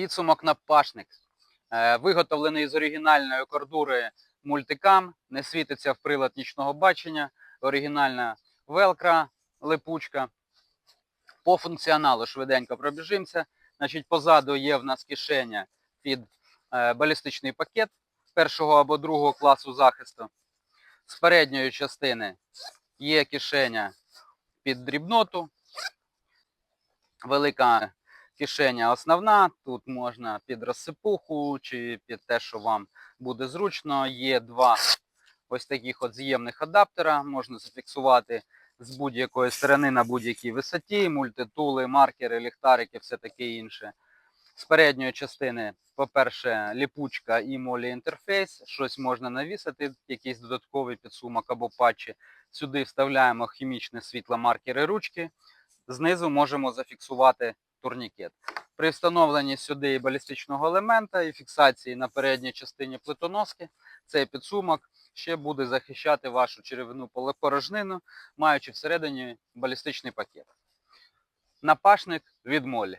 Підсумок на пашник. Е, Виготовлений з оригінальної кордури мультикам, не світиться в прилад нічного бачення, оригінальна велкра, липучка. По функціоналу швиденько пробіжимося. Значить, позаду є в нас кишеня під е, балістичний пакет першого або другого класу захисту. З передньої частини є кишеня під дрібноту. Велика кишеня основна. Тут можна під розсипуху чи під те, що вам буде зручно. Є два ось таких от з'ємних адаптера. Можна зафіксувати з будь-якої сторони на будь-якій висоті, мультитули, маркери, ліхтарики, все таке інше. З передньої частини, по-перше, ліпучка і молі інтерфейс. Щось можна навісити, якийсь додатковий підсумок або патчі. Сюди вставляємо хімічне світло маркери ручки. Знизу можемо зафіксувати турнікет. При встановленні сюди балістичного елемента і фіксації на передній частині плитоноски, цей підсумок ще буде захищати вашу черевну порожнину, маючи всередині балістичний пакет. Напашник від молі.